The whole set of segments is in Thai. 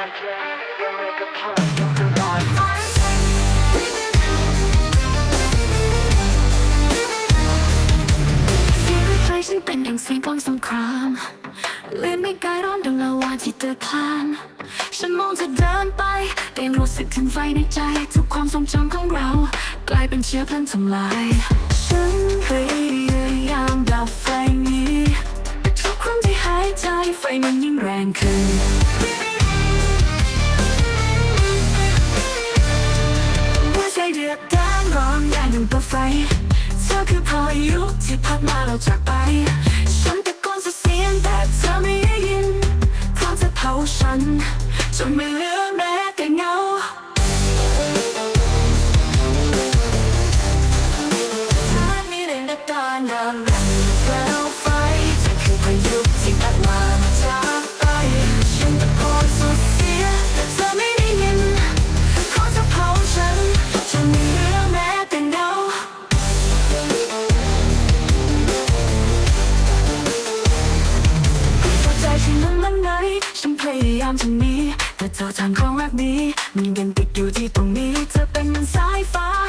ฉันเป็นดังเสียงกลองสงครามเลือนไม่กายร้อนดังลาวาที่เตือนพาน ฉันมองเธอเดินไปแต่ยังรู้สึกถึงไฟในใจ ทุกความทรงจำของเรา กลายเป็นเชื้อเพลิงทำลาย ฉันพยาย คือพายุที่พัดมาเราจากไป ฉันตะโกนสุดเสียงแต่เธอไม่ได้ยินเพราะเธอเผาฉันจนไม่เหลือแม้แต่เงาเธอมีแรงดับดานายามจะหนีแต่เธอทางของรักนี้ มันยังติดอยู่ที่ตรงนี้เธอเป็นเหมือนสายฟ้า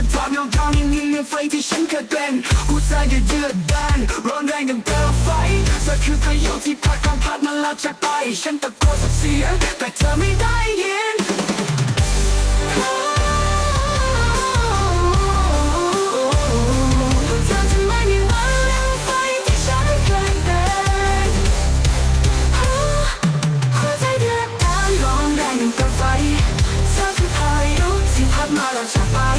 left me in the dark ยังทำยังยิ่งยังไฟที่ฉันเคยเป็นหัวใจจะเยือดแดนร้อนแรงดังเปลวไฟเธอคือพายุที่พัดความพัดมาแล้วจากไป ฉันตะโกนสุดเสียงแต่เธอไม่ได้ยินม่มีวันเลืมไฟที่ฉันเคยเป็นหัวใจเดือดดาลร้อนแรงดังเปลวไฟเธอคือพายุที่พัดมาแล้วจากไป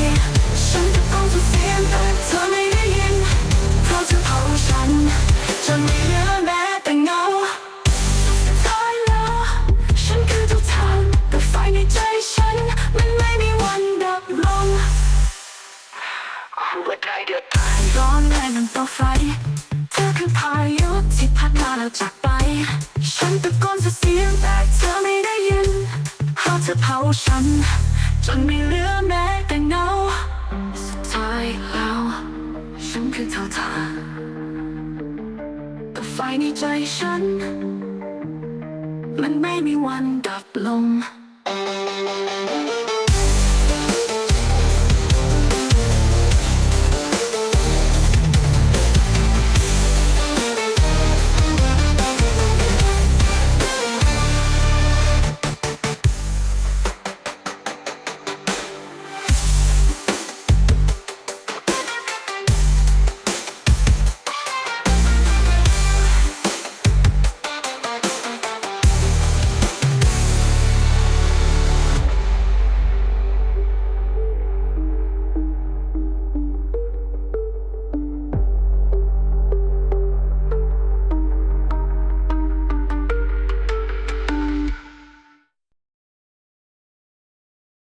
จนไม่เหลือแม้แต่เงาตายแล้วฉันคือทุกทางแต่ไฟในใจฉัน มันไม่มีวันดับลงหัวใจเดือดร้อนแรงดังเตาไฟเธอคือพายุที่พัดมาแล้วจากไป ฉันตะโกนสุดเสียงแต่เธอไม่ได้ยินเพราะเธอเผาฉัน จนไม่เหลือแม้แต่เงาสุดท้ายแล้ว ฉันคือเท่าทานแต่ ไฟในใจฉัน มันไม่มีวันดับลง